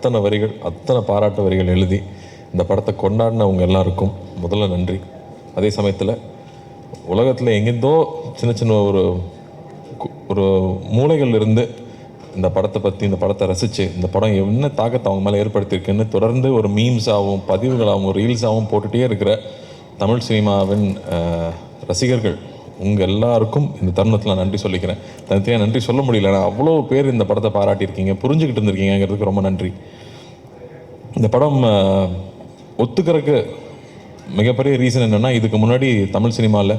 அத்தனை வரிகள் அத்தனை பாராட்டு வரிகள் எழுதி இந்த படத்தை கொண்டாடினவங்க எல்லாருக்கும் முதல்ல நன்றி. அதே சமயத்தில் உலகத்தில் எங்கேருந்தோ சின்ன சின்ன ஒரு ஒரு மூளைகள் இருந்து இந்த படத்தை பற்றி இந்த படத்தை ரசித்து இந்த படம் என்ன தாக்கத்தை அவங்க மேலே ஏற்படுத்தியிருக்குன்னு தொடர்ந்து ஒரு மீம்ஸாகவும் பதிவுகளாகவும் ரீல்ஸாகவும் போட்டுகிட்டே இருக்கிற தமிழ் சினிமாவின் ரசிகர்கள் உங்கள் எல்லாருக்கும் இந்த தருணத்தில் நான் நன்றி சொல்லிக்கிறேன். தனித்தனியாக நன்றி சொல்ல முடியல. நான் அவ்வளோ பேர் இந்த படத்தை பாராட்டியிருக்கீங்க. புரிஞ்சுக்கிட்டு இருந்திருக்கீங்கிறதுக்கு ரொம்ப நன்றி. இந்த படம் ஒத்துக்கிறதுக்கு மிகப்பெரிய ரீசன் என்னென்னா இதுக்கு முன்னாடி தமிழ் சினிமாவில்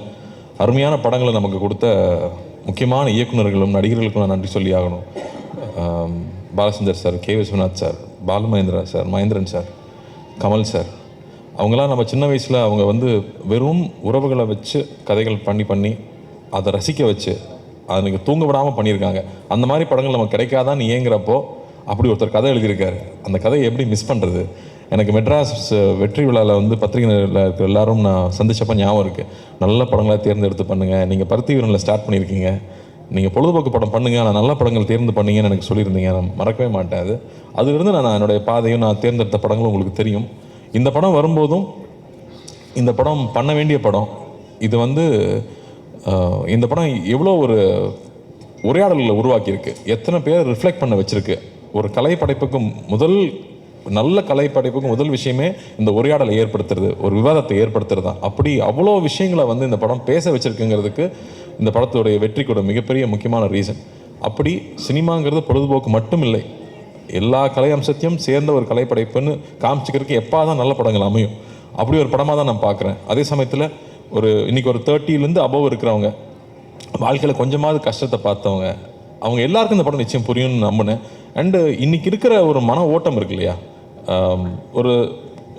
அருமையான படங்களை நமக்கு கொடுத்த முக்கியமான இயக்குனர்களும் நடிகர்களுக்கும் நான் நன்றி சொல்லி ஆகணும். Balachander sir K Viswanath sir Balu Mahendra sir Mahendran sir Kamal sir அவங்களாம் நம்ம சின்ன வயசில் அவங்க வந்து வெறும் உறவுகளை வச்சு கதைகள் பண்ணி பண்ணி அதை ரசிக்க வச்சு அதுக்கு தூங்க விடாமல் பண்ணியிருக்காங்க. அந்த மாதிரி படங்கள் நமக்கு கிடைக்காதான்னு ஏங்குறப்போ அப்படி ஒருத்தர் கதை எழுதியிருக்காரு. அந்த கதையை எப்படி மிஸ் பண்ணுறது எனக்கு மெட்ராஸ் வெற்றி விழாவில் வந்து பத்திரிகையில் இருக்கிற எல்லாரும் நான் சந்திச்சப்போ ஞாபகம் இருக்குது நல்ல படங்களாக தேர்ந்தெடுத்து பண்ணுங்கள் நீங்கள் பருத்தி வீரனில் ஸ்டார்ட் பண்ணியிருக்கீங்க. நீங்கள் பொழுதுபோக்கு படம் பண்ணுங்கள் ஆனால் நல்ல படங்கள் தேர்ந்து பண்ணீங்கன்னு எனக்கு சொல்லியிருந்தீங்க. நான் மறக்கவே மாட்டேன் அது. அதிலிருந்து நான் என்னுடைய பாதையும் நான் தேர்ந்தெடுத்த படங்களும் உங்களுக்கு தெரியும். இந்த படம் வரும்போதும் இந்த படம் பண்ண வேண்டிய படம் இது வந்து இந்த படம் எவ்வளோ ஒரு உரையாடல்களை உருவாக்கியிருக்கு எத்தனை பேர் ரிஃப்ளெக்ட் பண்ண வச்சுருக்கு. ஒரு கலை முதல் நல்ல கலை முதல் விஷயமே இந்த உரையாடலை ஏற்படுத்துறது ஒரு விவாதத்தை ஏற்படுத்துறது. தான் அப்படி அவ்வளோ விஷயங்களை வந்து இந்த படம் பேச வச்சுருக்குங்கிறதுக்கு இந்த படத்துடைய வெற்றிக்கூட மிகப்பெரிய முக்கியமான ரீசன் அப்படி சினிமாங்கிறது பொழுதுபோக்கு மட்டும் இல்லை எல்லா கலை அம்சத்தையும் சேர்ந்த ஒரு கலைப்படைப்புன்னு காமிச்சிக்கிறதுக்கு எப்போ தான் நல்ல படங்கள் அமையும். அப்படி ஒரு படமாக தான் நான் பார்க்குறேன். அதே சமயத்தில் ஒரு இன்னைக்கு ஒரு தேர்ட்டிலேருந்து அபவ் இருக்கிறவங்க வாழ்க்கையில் கொஞ்சமாவது கஷ்டத்தை பார்த்தவங்க அவங்க எல்லாருக்கும் இந்த படம் நிச்சயம் புரியும்னு நம்பினேன். அண்டு இன்றைக்கி இருக்கிற ஒரு மன ஓட்டம் இருக்கு இல்லையா? ஒரு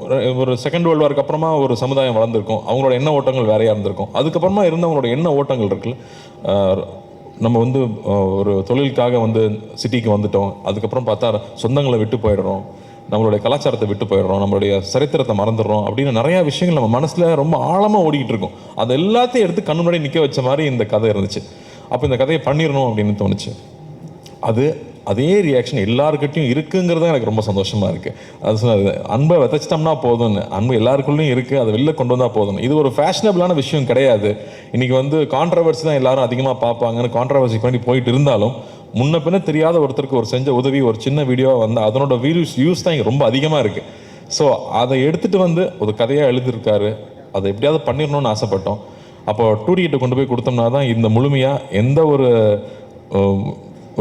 ஒரு- செகண்ட் வேர்ல்டு வார்க்கு அப்புறமா ஒரு சமுதாயம் வளர்ந்துருக்கும். அவங்களோட எண்ண ஓட்டங்கள் வேறையாக இருந்திருக்கும். அதுக்கப்புறமா இருந்தவங்களோட எண்ண ஓட்டங்கள் இருக்குல்ல? நம்ம வந்து ஒரு தொழிலுக்காக வந்து சிட்டிக்கு வந்துட்டோம். அதுக்கப்புறம் பார்த்தா சொந்தங்களை விட்டு போயிடுறோம். நம்மளுடைய கலாச்சாரத்தை விட்டு போயிடுறோம். நம்மளுடைய சரித்திரத்தை மறந்துடுறோம் அப்படின்னு நிறையா விஷயங்கள் நம்ம மனசில் ரொம்ப ஆழமாக ஓடிக்கிட்டு இருக்கும். அது எல்லாத்தையும் எடுத்து கண்ணு முன்னாடி நிற்க வச்ச மாதிரி இந்த கதை இருந்துச்சு. அப்போ இந்த கதையை பண்ணிடணும் அப்படின்னு தோணுச்சு. அது அதே ரியாக்ஷன் எல்லாருக்கிட்டையும் இருக்குங்கிறது தான் எனக்கு ரொம்ப சந்தோஷமாக இருக்குது அது சொன்னது அன்பை விதைச்சிட்டோம்னா போதும்னு. அன்பு எல்லாருக்குள்ளேயும் இருக்குது அதை வெளில கொண்டு வந்தால் போதும் இது ஒரு ஃபேஷனபிளான விஷயம் கிடையாது. இன்றைக்கி வந்து கான்ட்ரவர்சி தான் எல்லாரும் அதிகமாக பார்ப்பாங்கன்னு கான்ட்ரவர்சி பண்ணி போயிட்டு இருந்தாலும் முன்ன பின்ன தெரியாத ஒருத்தருக்கு ஒரு செஞ்ச உதவி ஒரு சின்ன வீடியோவாக வந்து அதனோட வீடியோஸ் யூஸ் தான் இங்கே ரொம்ப அதிகமாக இருக்குது ஸோ அதை எடுத்துட்டு வந்து ஒரு கதையாக எழுதியிருக்காரு. அதை எப்படியாவது பண்ணிடணும்னு ஆசைப்பட்டோம். அப்போ டூ கொண்டு போய் கொடுத்தோம்னா தான் இந்த முழுமையாக எந்த ஒரு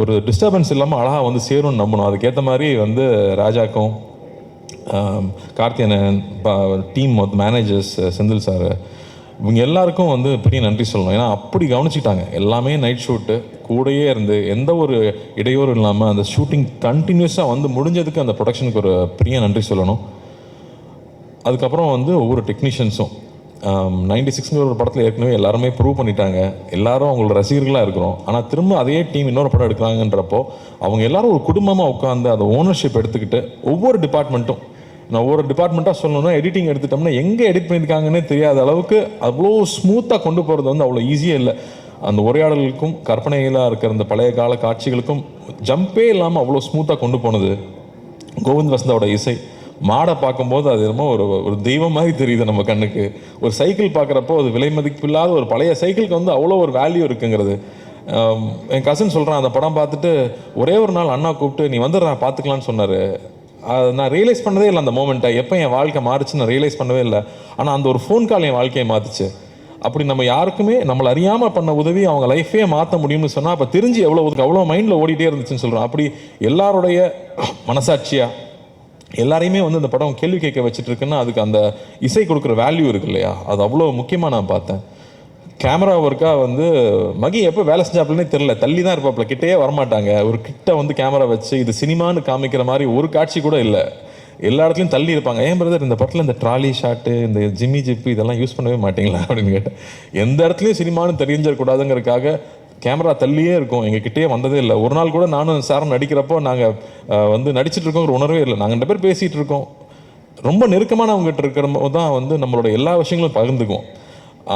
ஒரு டிஸ்டர்பன்ஸ் இல்லாமல் அழகாக வந்து சேரும்னு நம்பணும். அதுக்கேற்ற மாதிரி வந்து ராஜாக்கும் Karthiyanan team managers Senthil sir இவங்க எல்லாருக்கும் வந்து பெரிய நன்றி சொல்லணும். ஏன்னா அப்படி கவனிச்சிட்டாங்க எல்லாமே நைட் ஷூட்டு கூடயே இருந்து எந்த ஒரு இடையூறும் இல்லாமல் அந்த ஷூட்டிங் கண்டினியூஸாக வந்து முடிஞ்சதுக்கு அந்த ப்ரொடக்ஷனுக்கு ஒரு பெரிய நன்றி சொல்லணும். அதுக்கப்புறம் வந்து ஒவ்வொரு டெக்னீஷியன்ஸும் நைன்டி சிக்ஸ்ங்கிற ஒரு படத்தில் ஏற்கனவே எல்லாருமே ப்ரூவ் பண்ணிட்டாங்க. எல்லாரும் அவங்களோட ரசிகர்களாக இருக்கிறோம். ஆனால் திரும்ப அதே டீம் இன்னொரு படம் எடுக்கிறாங்கன்றப்போ அவங்க எல்லாரும் ஒரு குடும்பமாக உட்காந்து அதை ஓனர்ஷிப் எடுத்துக்கிட்டு ஒவ்வொரு டிபார்ட்மெண்ட்டும் நான் ஒவ்வொரு டிபார்ட்மெண்ட்டாக சொல்லணும்னா எடிட்டிங் எடுத்துட்டோம்னா எங்கே எடிட் பண்ணியிருக்காங்கன்னே தெரியாத அளவுக்கு அவ்வளோ ஸ்மூத்தாக கொண்டு போகிறது வந்து அவ்வளோ ஈஸியாக இல்லை. அந்த உரையாடலுக்கும் கற்பனையிலாக இருக்கிற அந்த பழைய கால காட்சிகளுக்கும் ஜம்பே இல்லாமல் அவ்வளோ ஸ்மூத்தாக கொண்டு போனது கோவிந்த் வசந்தாவோட இசை. மாடை பார்க்கும்போது அது என்னமோ ஒரு ஒரு தெய்வம் மாதிரி தெரியுது நம்ம கண்ணுக்கு. ஒரு சைக்கிள் பார்க்குறப்போ அது விலை மதிப்பில்லாத ஒரு பழைய சைக்கிளுக்கு வந்து அவ்வளோ ஒரு வேல்யூ இருக்குங்கிறது. என் கசின் சொல்கிறான் அந்த படம் பார்த்துட்டு ஒரே ஒரு நாள் அண்ணா கூப்பிட்டு நீ வந்துடுறேன் பார்த்துக்கலான்னு சொன்னார். நான் ரியலைஸ் பண்ணதே இல்லை அந்த மூமெண்ட்டை எப்போ என் வாழ்க்கை மாறுச்சுன்னு நான் ரியலைஸ் பண்ணவே இல்லை. ஆனால் அந்த ஒரு ஃபோன் கால் என் வாழ்க்கையை மாற்றுச்சு அப்படி நம்ம யாருக்குமே நம்மளை அறியாமல் பண்ண உதவி அவங்க லைஃபே மாற்ற முடியும்னு சொன்னால் அப்போ தெரிஞ்சு எவ்வளோ அவ்வளோ மைண்டில் ஓடிட்டே இருந்துச்சுன்னு சொல்கிறோம் அப்படி எல்லாருடைய மனசாட்சியாக எல்லாரையுமே வந்து இந்த படம் கேள்வி கேட்க வச்சுட்டு இருக்குன்னா அதுக்கு அந்த இசை கொடுக்குற வேல்யூ இருக்கு இல்லையா? அது அவ்வளோ முக்கியமாக நான் பார்த்தேன். கேமரா ஒர்க்காக வந்து மகி எப்போ வேலை செஞ்சாப்புலனே தெரில. தள்ளி தான் இருப்பாப்புல கிட்டேயே வரமாட்டாங்க. ஒரு கிட்ட வந்து கேமரா வச்சு இது சினிமான்னு காமிக்கிற மாதிரி ஒரு காட்சி கூட இல்லை. எல்லா இடத்துலையும் தள்ளி இருப்பாங்க. ஏன் பிரதர் இந்த படத்தில் இந்த ட்ராலி ஷாட்டு இந்த ஜிம்மி ஜிப்பு இதெல்லாம் யூஸ் பண்ணவே மாட்டீங்களா? அப்படின்னு கேட்டேன். எந்த இடத்துலையும் சினிமான்னு தெரிஞ்சிடக்கூடாதுங்கிறதுக்காக கேமரா தள்ளியே இருக்கும். எங்ககிட்டயே வந்ததே இல்லை. ஒரு நாள் கூட நானும் சாரும் நடிக்கிறப்போ நாங்கள் வந்து நடிச்சிட்டு இருக்கோங்கிற உணர்வே இல்லை. நாங்கள் ரெண்டு பேர் பேசிகிட்டு இருக்கோம். ரொம்ப நெருக்கமானவங்ககிட்ட இருக்கிற போது தான் வந்து நம்மளோட எல்லா விஷயங்களும் பகிர்ந்துக்குவோம்.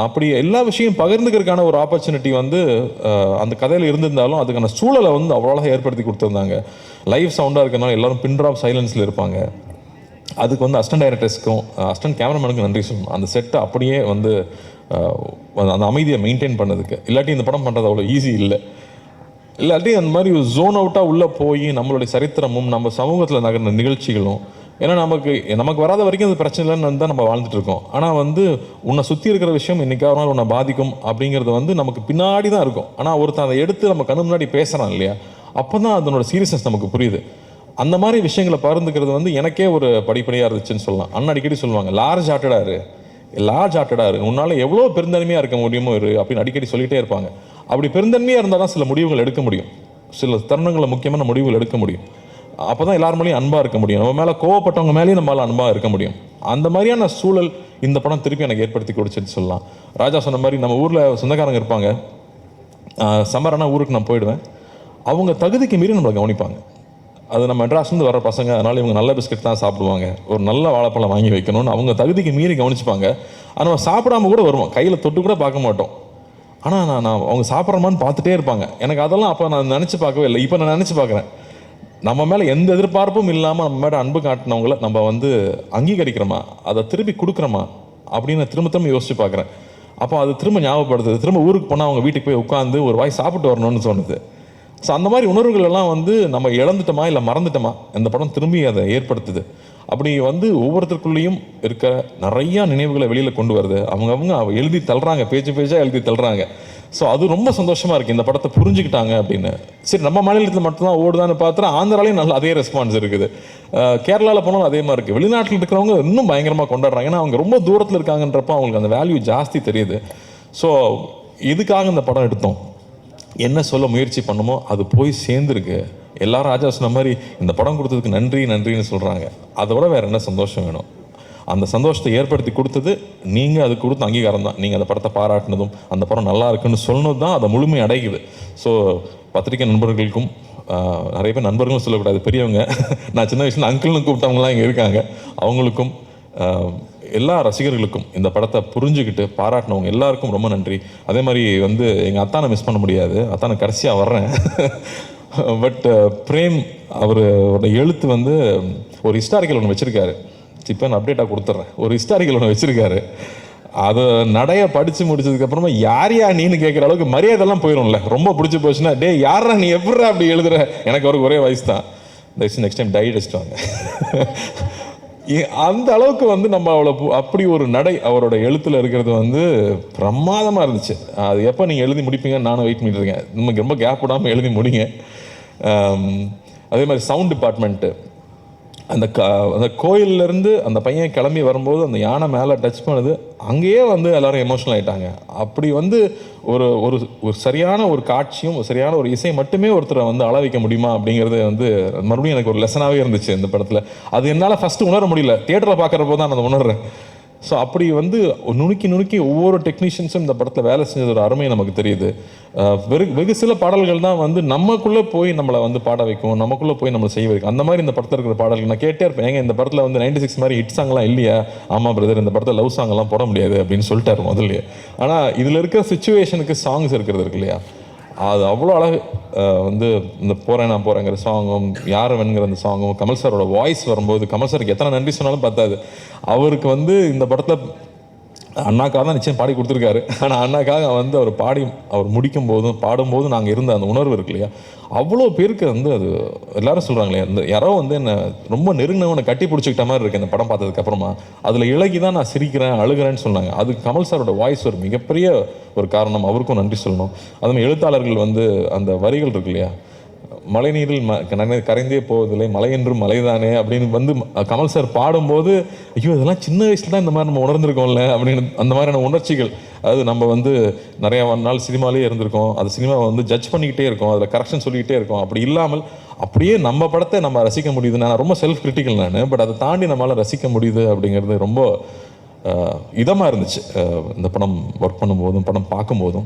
அப்படி எல்லா விஷயம் பகிர்ந்துக்கிறதுக்கான ஒரு ஆப்பர்ச்சுனிட்டி வந்து அந்த கதையில் இருந்திருந்தாலும் அதுக்கான சூழலை வந்து அவ்வளோ ஏற்படுத்தி கொடுத்துருந்தாங்க. லைவ் சவுண்டாக இருக்கனால எல்லோரும் பின் ட்ராப் சைலன்ஸில் இருப்பாங்க. அதுக்கு வந்து அஸ்டன்ட் டைரக்டர்ஸ்க்கும் அஸ்டன்ட் கேமராமேனுக்கும் நன்றி சொல்லணும். அந்த செட்டை அப்படியே வந்து அந்த அமைதியை மெயின்டைன் பண்ணதுக்கு. இல்லாட்டி இந்த படம் பண்ணுறது அவ்வளோ ஈஸி இல்லை. இல்லாட்டி அந்த மாதிரி ஜோன் அவுட்டாக உள்ளே போய் நம்மளுடைய சரித்திரமும் நம்ம சமூகத்தில் நகர்ந்த நிகழ்ச்சிகளும் ஏன்னா நமக்கு நமக்கு வராத வரைக்கும் அது பிரச்சனை இல்லைன்னு தான் நம்ம வாழ்ந்துட்டு இருக்கோம். ஆனால் வந்து உன்னை சுற்றி இருக்கிற விஷயம் இன்னைக்கு நாள் உன்னை பாதிக்கும் அப்படிங்கிறது வந்து நமக்கு பின்னாடி தான் இருக்கும். ஆனால் ஒருத்தன் அதை எடுத்து நம்ம கண்ணு முன்னாடி பேசுகிறான் இல்லையா அப்போ தான் அதனோட சீரியஸ்னஸ் நமக்கு புரியுது. அந்த மாதிரி விஷயங்களை பகிர்ந்துக்கிறது வந்து எனக்கே ஒரு படிப்படியாக இருந்துச்சுன்னு சொல்லலாம். அண்ணன் அடிக்கடி சொல்லுவாங்க லார்ஜ் ஹார்ட்டடாக இரு. லார்ஜ் ஹார்ட்டடாக இரு. உன்னால் எவ்வளோ பெருந்தன்மையாக இருக்க முடியுமோ இரு அப்படின்னு அடிக்கடி சொல்லிகிட்டே இருப்பாங்க. அப்படி பெருந்தன்மையாக இருந்தால் தான் சில முடிவுகள் எடுக்க முடியும். சில தருணங்களில் முக்கியமான முடிவுகள் எடுக்க முடியும். அப்போ தான் எல்லார் மேலேயும் அன்பாக இருக்க முடியும். நம்ம மேலே கோவப்பட்டவங்க மேலேயும் நம்மளால் அன்பாக இருக்க முடியும். அந்த மாதிரியான சூழல் இந்த படம் திருப்பி எனக்கு ஏற்படுத்தி கொடுச்சுன்னு சொல்லலாம். ராஜா சொன்ன மாதிரி நம்ம ஊரில் சொந்தக்காரங்க இருப்பாங்க. சம்மரானா ஊருக்கு நான் போயிடுவேன். அவங்க தகுதிக்கு மீறி நம்மளை கவனிப்பாங்க. அது நம்ம மெட்ராஸ்லேருந்து வர பசங்க அதனால் இவங்க நல்ல பிஸ்கட் தான் சாப்பிடுவாங்க. ஒரு நல்ல வாழைப்பழம் வாங்கி வைக்கணும்னு அவங்க தகுதிக்கு மீறி கவனிச்சுப்பாங்க. ஆனால் நம்ம சாப்பிடாம கூட வருவோம். கையில் தொட்டு கூட பார்க்க மாட்டோம். ஆனால் நான் நான் அவங்க சாப்பிட்றமான்னு பார்த்துட்டே இருப்பாங்க. எனக்கு அதெல்லாம் அப்போ நான் நினச்சி பார்க்கவே இல்லை. இப்போ நான் நினச்சி பார்க்குறேன். நம்ம மேலே எந்த எதிர்பார்ப்பும் இல்லாமல் நம்ம மேலே அன்பு காட்டினவங்கள நம்ம வந்து அங்கீகரிக்கிறோமா? அதை திருப்பி கொடுக்குறோமா? அப்படின்னு நான் திரும்ப திரும்ப யோசிச்சு பார்க்குறேன். அப்போ அது திரும்ப ஞாபகப்படுத்துது. திரும்ப ஊருக்கு போனால் அவங்க வீட்டுக்கு போய் உட்காந்து ஒரு வாய் சாப்பிட்டு வரணும்னு தோணுது. ஸோ அந்த மாதிரி உணர்வுகள் எல்லாம் வந்து நம்ம இழந்துட்டோமா இல்லை மறந்துட்டோமா? இந்த படம் திரும்பி அதை ஏற்படுத்துது. அப்படி வந்து ஒவ்வொருத்தருக்குள்ளேயும் இருக்க நிறையா நினைவுகளை வெளியில் கொண்டு வருது. அவங்கவுங்க அவ எழுதி தள்ளுறாங்க பேச்சு பேஜாக எழுதி தள்ளுறாங்க. ஸோ அது ரொம்ப சந்தோஷமாக இருக்குது இந்த படத்தை புரிஞ்சுக்கிட்டாங்க அப்படின்னு. சரி நம்ம மாநிலத்தில் மட்டும்தான் ஓடுதான்னு பார்த்தா ஆந்திராலையும் நல்ல அதே ரெஸ்பான்ஸ் இருக்குது. கேரளாவில் போனாலும் அதே மாதிரி இருக்குது வெளிநாட்டில் இருக்கிறவங்க இன்னும் பயங்கரமாக கொண்டாடுறாங்க. ஏன்னா அவங்க ரொம்ப தூரத்தில் இருக்காங்கன்றப்ப அவங்களுக்கு அந்த வேல்யூ ஜாஸ்தி தெரியுது. ஸோ இதுக்காக இந்த படம் எடுத்தோம். என்ன சொல்ல முயற்சி பண்ணுமோ அது போய் சேர்ந்துருக்கு. எல்லாரும் ராஜா சொன்ன மாதிரி இந்த படம் கொடுத்ததுக்கு நன்றி நன்றின்னு சொல்கிறாங்க அதை விட வேறு என்ன சந்தோஷம் வேணும்? அந்த சந்தோஷத்தை ஏற்படுத்தி கொடுத்தது நீங்கள் அது கொடுத்த அங்கீகாரம் தான். நீங்கள் அந்த படத்தை பாராட்டினதும் அந்த படம் நல்லா இருக்குன்னு சொன்னது தான் அதை முழுமை அடைக்குது ஸோ பத்திரிகை நண்பர்களுக்கும் நிறைய பேர் நண்பர்களும் சொல்லக்கூடாது. பெரியவங்க நான் சின்ன வயசுல அங்கிள்னு கூப்பிட்டவங்களாம் இங்கே இருக்காங்க. அவங்களுக்கும் எல்லா ரசிகர்களுக்கும் இந்த படத்தை புரிஞ்சுக்கிட்டு பாராட்டினவங்க எல்லாருக்கும் ரொம்ப நன்றி. அதே மாதிரி வந்து எங்கள் அத்தானை மிஸ் பண்ண முடியாது. அத்தானை கடைசியாக வர்றேன். பட் uh, பிரேம் அவரோட எழுத்து வந்து ஒரு ஹிஸ்டாரிக்கல் ஒன்று வச்சுருக்காரு. இப்போ நான் அப்டேட்டாக கொடுத்துட்றேன் ஒரு ஹிஸ்டாரிக்கல் ஒன்று வச்சுருக்காரு. அதை நடைய படித்து முடிச்சதுக்கப்புறமா யார் யா நீன்னு கேட்குற அளவுக்கு மரியாதைலாம் போயிடும்ல ரொம்ப பிடிச்சி போச்சுன்னா டே யாரா நீ? எப்படிடா அப்படி எழுதுற? எனக்கு அவருக்கு ஒரே வயசு தான். தயவுசெய்து நெக்ஸ்ட் டைம் டை அடிச்சிட்டு அந்த அளவுக்கு வந்து நம்ம அவ்வளோ அப்படி ஒரு நடை அவரோட எழுத்துல இருக்கிறது வந்து பிரமாதமாக இருந்துச்சு. அது எப்போ நீங்கள் எழுதி முடிப்பீங்கன்னு நானும் வெயிட் பண்ணிட்டு இருக்கேன். நமக்கு ரொம்ப கேப் விடாமல் எழுதி முடிங்க. அதே மாதிரி சவுண்ட் டிபார்ட்மெண்ட்டு அந்த க அந்த கோயில்ல இருந்து அந்த பையன் கிளம்பி வரும்போது அந்த யானை மேலே டச் பண்ணுது. அங்கேயே வந்து எல்லோரும் எமோஷனல் ஆகிட்டாங்க அப்படி வந்து ஒரு ஒரு ஒரு சரியான ஒரு காட்சியும் ஒரு சரியான ஒரு இசை மட்டுமே ஒருத்தரை வந்து அள வைக்க முடியுமா அப்படிங்கிறது வந்து மறுபடியும் எனக்கு ஒரு லெசனாகவே இருந்துச்சு இந்த படத்தில். அது என்னால் ஃபஸ்ட்டு உணர முடியல. தியேட்டரில் பார்க்குறப்போ தான் நான் அதை உணர்றேன். ஸோ அப்படி வந்து நுணுக்கி நுணுக்கி ஒவ்வொரு டெக்னீஷியன்ஸும் இந்த படத்தில் வேலை செஞ்சது ஒரு அருமை நமக்கு தெரியுது. வெகு வெகு சில பாடல்கள் தான் வந்து நமக்குள்ளே போய் நம்மளை வந்து பாட வைக்கும் நமக்குள்ளே போய் நம்மளை செய்ய வைக்கும். அந்த மாதிரி இந்த படத்தில் இருக்கிற பாடல்கள் நான் கேட்டே இருப்பேன். ஏங்க இந்த படத்தில் வந்து நைன்டி சிக்ஸ் மாதிரி ஹிட் சாங்லாம் இல்லையா? ஆமாம் பிரதர் இந்த படத்தில் லவ் சாங்லாம் போட முடியாது அப்படின்னு சொல்லிட்டாரு முதல்லையே. ஆனால் இதில் இருக்கிற சுச்சுவேஷனுக்கு சாங்ஸ் இருக்கிறது இருக்கு இல்லையா? அது அவ்வளோ அழகு. வந்து இந்த போகிறேன் நான் போகிறேங்கிற சாங்கும் யார் வேணுங்கிற அந்த சாங்கும் கமல் சாரோட வாய்ஸ் வரும்போது கமல் சாருக்கு எத்தனை நன்றி சொன்னாலும் பார்த்தாது அவருக்கு வந்து இந்த படத்தில் அண்ணாக்காக தான் நிச்சயம் பாடி கொடுத்துருக்காரு. ஆனால் அண்ணாக்காக வந்து அவர் பாடி அவர் முடிக்கும் போதும் பாடும்போதும் நாங்கள் இருந்த அந்த உணர்வு இருக்கு இல்லையா? அவ்வளோ பேருக்கு வந்து அது எல்லாரும் சொல்கிறாங்களே அந்த யாரோ வந்து என்னை ரொம்ப நெருங்கினவனை கட்டி பிடிச்சிக்கிட்ட மாதிரி இருக்குது இந்த படம் பார்த்ததுக்கு அப்புறமா. அதில் இலகி தான் நான் சிரிக்கிறேன் அழுகிறேன்னு சொன்னாங்க. அது கமல் சாரோட வாய்ஸ் ஒரு மிகப்பெரிய ஒரு காரணம். அவருக்கும் நன்றி சொல்லணும். அதுமாதிரி எழுத்தாளர்கள் வந்து அந்த வரிகள் இருக்கு இல்லையா? மழைநீரில் ம கரைந்தே போவதில்லை மலை என்றும் மலைதானே அப்படின்னு வந்து கமல் சார் பாடும்போது ஐயோ இதெல்லாம் சின்ன வயசுல தான் இந்த மாதிரி நம்ம உணர்ந்திருக்கோம்ல அப்படின்னு அந்த மாதிரியான உணர்ச்சிகள். அதாவது நம்ம வந்து நிறைய நாள் சினிமாலேயே இருந்திருக்கோம். அது சினிமாவை வந்து ஜட்ஜ் பண்ணிக்கிட்டே இருக்கோம். அதில் கரெக்ஷன் சொல்லிக்கிட்டே இருக்கோம். அப்படி இல்லாமல் அப்படியே நம்ம படத்தை நம்ம ரசிக்க முடியுது. நான் ரொம்ப செல்ஃப் கிரிட்டிக்கல் நான் பட் அதை தாண்டி நம்மளால் ரசிக்க முடியுது அப்படிங்கிறது ரொம்ப இதமாக இருந்துச்சு. இந்த படம் ஒர்க் பண்ணும்போதும் படம் பார்க்கும்போதும்.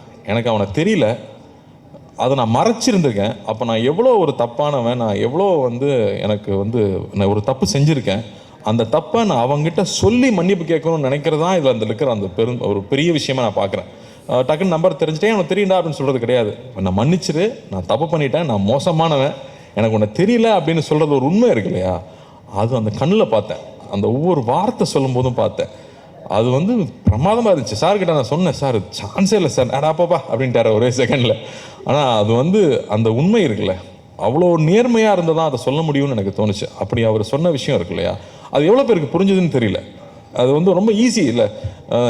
எனக்கு அவனை தெரியல. அதை நான் மறைச்சிருந்திருக்கேன். அப்போ நான் எவ்வளோ ஒரு தப்பானவன் நான் எவ்வளோ வந்து எனக்கு வந்து நான் ஒரு தப்பு செஞ்சுருக்கேன். அந்த தப்பை நான் அவங்ககிட்ட சொல்லி மன்னிப்பு கேட்கணும்னு நினைக்கிறது தான் இதில் அந்த இருக்கிற அந்த பெரும் ஒரு பெரிய விஷயமா நான் பார்க்குறேன். டக்குன்னு நம்பர் தெரிஞ்சுட்டே எனக்கு தெரியுண்டா அப்படின்னு சொல்கிறது கிடையாது. நான் மன்னிச்சிரு நான் தப்பு பண்ணிட்டேன் நான் மோசமானவன். எனக்கு உன்னை தெரியல அப்படின்னு சொல்கிறது ஒரு உண்மை இருக்கு இல்லையா? அது அந்த கண்ணில் பார்த்தேன். அந்த ஒவ்வொரு வார்த்தை சொல்லும் போதும் பார்த்தேன். அது வந்து பிரமாதமாக இருந்துச்சு. சார் கிட்ட நான் சொன்னேன் சார் சான்ஸே இல்லை சார். அடா பாப்பா அப்படின்ட்டார் ஒரே செகண்டில் ஆனால் அது வந்து அந்த உண்மை இருக்குல்ல. அவ்வளோ நேர்மையாக இருந்தால் தான் அதை சொல்ல முடியும்னு எனக்கு தோணுச்சு. அப்படி அவர் சொன்ன விஷயம் இருக்கு இல்லையா? அது எவ்வளோ பேருக்கு புரிஞ்சுதுன்னு தெரியல. அது வந்து ரொம்ப ஈஸி இல்லை.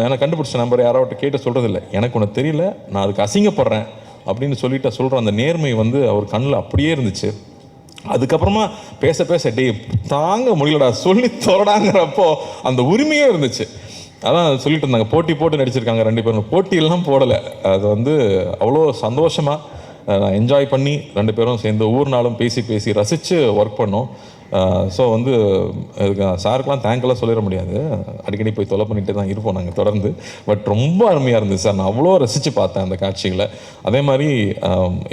எனக்கு கண்டுபிடிச்ச நம்பர் யாராவட்ட கேட்டு சொல்கிறது இல்லை எனக்கு ஒன்று தெரியல. நான் அதுக்கு அசிங்கப்படுறேன் அப்படின்னு சொல்லிட்டு சொல்கிற அந்த நேர்மை வந்து அவர் கண்ணில் அப்படியே இருந்துச்சு. அதுக்கப்புறமா பேச பேச டே தாங்க முடியலடா. சொல்லி தொடடாங்கிறப்போ அந்த உரிமையும் இருந்துச்சு. அதான் சொல்லிட்டு இருந்தாங்க. போட்டி போட்டு நடிச்சிருக்காங்க ரெண்டு பேரும். போட்டியெல்லாம் போடலை. அது வந்து அவ்வளோ சந்தோஷமாக நான் என்ஜாய் பண்ணி ரெண்டு பேரும் சேர்ந்து ஒவ்வொரு நாளும் பேசி பேசி ரசித்து ஒர்க் பண்ணோம். ஸோ வந்து இதுக்கு சாருக்கெலாம் தேங்க்லாம் சொல்லிட முடியாது. அடிக்கடி போய் தொலை பண்ணிட்டு தான் இருப்போம் நாங்கள் தொடர்ந்து. பட் ரொம்ப அருமையாக இருந்துச்சு சார். நான் அவ்வளோ ரசித்து பார்த்தேன் அந்த காட்சிகளை. அதே மாதிரி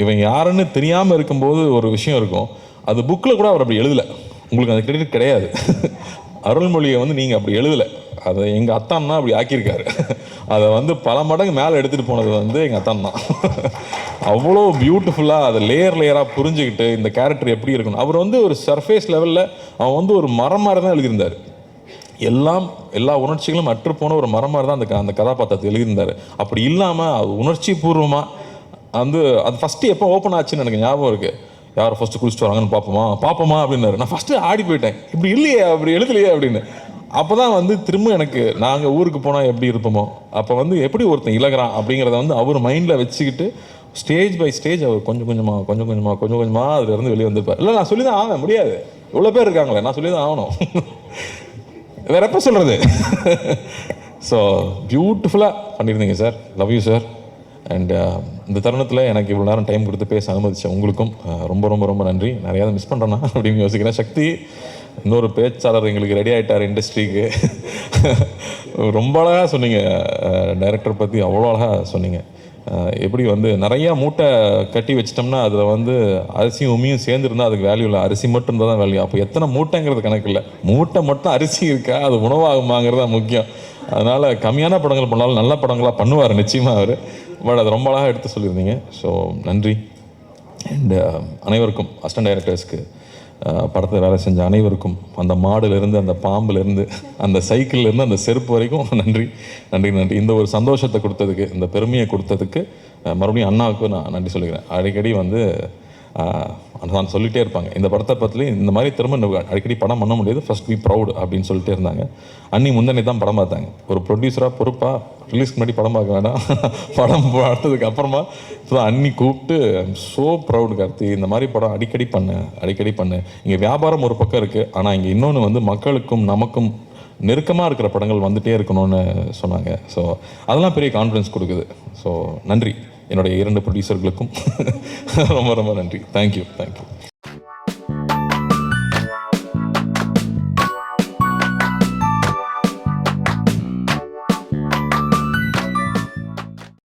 இவன் யாருன்னு தெரியாமல் இருக்கும்போது ஒரு விஷயம் இருக்கும். அது புக்கில் கூட அவர் அப்படி எழுதலை. உங்களுக்கு அந்த கிரெடிட் கிடையாது. அருள்மொழியை வந்து நீங்கள் அப்படி எழுதலை. அதை எங்கள் அத்தான் தான் அப்படி ஆக்கியிருக்காரு. அதை வந்து பல மடங்கு மேலே எடுத்துகிட்டு போனது வந்து எங்கள் அத்தான் தான் அவ்வளோ பியூட்டிஃபுல்லாக அதை லேயர் லேயராக புரிஞ்சுக்கிட்டு இந்த கேரக்டர் எப்படி இருக்கணும். அவர் வந்து ஒரு சர்ஃபேஸ் லெவலில் அவன் வந்து ஒரு மரம் மாதிரி தான் எழுதியிருந்தார். எல்லாம் எல்லா உணர்ச்சிகளும் அற்றுப்போன ஒரு மரம் மாதிரி தான் அந்த க- அந்த கதாபாத்திரத்தை எழுதியிருந்தார். அப்படி இல்லாமல் அது உணர்ச்சி பூர்வமாக வந்து அது ஃபஸ்ட்டு எப்போ ஓப்பன் ஆச்சுன்னு எனக்கு ஞாபகம் இருக்குது யார் ஃபஸ்ட்டு குளிச்சுட்டு வராங்கன்னு பார்ப்போமா பார்ப்போமா அப்படின்னாரு. நான் ஃபஸ்ட்டு ஆடி போயிட்டேன். இப்படி இல்லையே அப்படி எழுதலையே அப்படின்னு. அப்போ தான் வந்து திரும்ப எனக்கு நாங்கள் ஊருக்கு போனால் எப்படி இருப்போமோ? அப்போ வந்து எப்படி ஒருத்தன் இழகிறான் அப்படிங்கிறத வந்து அவர் மைண்டில் வச்சுக்கிட்டு ஸ்டேஜ் பை ஸ்டேஜ் அவர் கொஞ்சம் கொஞ்சமாக கொஞ்சம் கொஞ்சமாக கொஞ்சம் கொஞ்சமாக அதுலேருந்து வெளியே வந்திருப்பார். இல்லை நான் சொல்லி தான் ஆவேன் முடியாது. இவ்வளோ பேர் இருக்காங்களே நான் சொல்லி தான் ஆகணும். வேற எப்போ சொல்கிறது ஸோ பியூட்டிஃபுல்லாக பண்ணியிருந்தீங்க sir love you sir and இந்த தருணத்தில் எனக்கு இவ்வளோ நேரம் டைம் கொடுத்து பேச அனுமதிச்ச உங்களுக்கும் uh, ரொம்ப ரொம்ப ரொம்ப நன்றி. நிறையா மிஸ் பண்ணுறேன்னா அப்படின்னு யோசிக்கிறேன் சக்தி. இன்னொரு பேச்சாளர் எங்களுக்கு ரெடி ஆகிட்டார் இண்டஸ்ட்ரிக்கு ரொம்ப அழகாக சொன்னீங்க. டைரக்டர் பற்றி அவ்வளோ அழகாக சொன்னீங்க. எப்படி வந்து நிறையா மூட்டை கட்டி வச்சிட்டோம்னா அதில் வந்து அரிசியும் உமியும் சேர்ந்துருந்தா அதுக்கு வேல்யூ இல்லை. அரிசி மட்டும் இருந்தால் தான் வேல்யூ அப்போ எத்தனை மூட்டைங்கிறது கணக்கு இல்லை. மூட்டை மட்டும் அரிசி இருக்கா? அது உணவாகுமாங்கிறது தான் முக்கியம். அதனால் கம்மியான படங்கள் பண்ணாலும் நல்ல படங்களாக பண்ணுவார் நிச்சயமாக அவர். பட் அது ரொம்ப அழகாக எடுத்து சொல்லியிருந்தீங்க. ஸோ நன்றி. அண்ட் அனைவருக்கும் அஸ்டன் டைரக்டர்ஸ்க்கு படத்தில் வேலை செஞ்ச அனைவருக்கும் அந்த மாடுலேருந்து அந்த பாம்புலேருந்து அந்த சைக்கிள்லேருந்து அந்த செருப்பு வரைக்கும் நன்றி. நன்றி நன்றி. இந்த ஒரு சந்தோஷத்தை கொடுத்ததுக்கு இந்த பெருமையை கொடுத்ததுக்கு மறுபடியும் அண்ணாவுக்கு நான் நன்றி சொல்லிக்கிறேன். அடிக்கடி வந்து நான் சொல்லிகிட்டே இருப்பாங்க. இந்த படத்தை பற்றிலையும் இந்த மாதிரி திரும்ப அடிக்கடி படம் பண்ண முடியாது. ஃபர்ஸ்ட் பி ப்ரௌட் அப்படின்னு சொல்லிட்டே இருந்தாங்க. அன்னி முந்தனே தான் படம் பார்த்தாங்க. ஒரு ப்ரொடியூசராக பொறுப்பாக ரிலீஸ்க்கு முன்னாடி படம் பார்க்க வேண்டாம் படம் பார்த்ததுக்கு அப்புறமா இப்போ அன்னி கூப்பிட்டு ஸோ ப்ரௌட் கார்த்தி. இந்த மாதிரி படம் அடிக்கடி பண்ணு அடிக்கடி பண்ணு. இங்கே வியாபாரம் ஒரு பக்கம் இருக்குது ஆனால் இங்கே இன்னொன்று வந்து மக்களுக்கும் நமக்கும் நெருக்கமாக இருக்கிற படங்கள் வந்துகிட்டே இருக்கணும்னு சொன்னாங்க. ஸோ அதெல்லாம் பெரிய கான்ஃபிடன்ஸ் கொடுக்குது. ஸோ நன்றி. என்னுடைய இரண்டு ப்ரொடியூசர்களுக்கும் ரொம்ப ரொம்ப நன்றி. Thank you thank you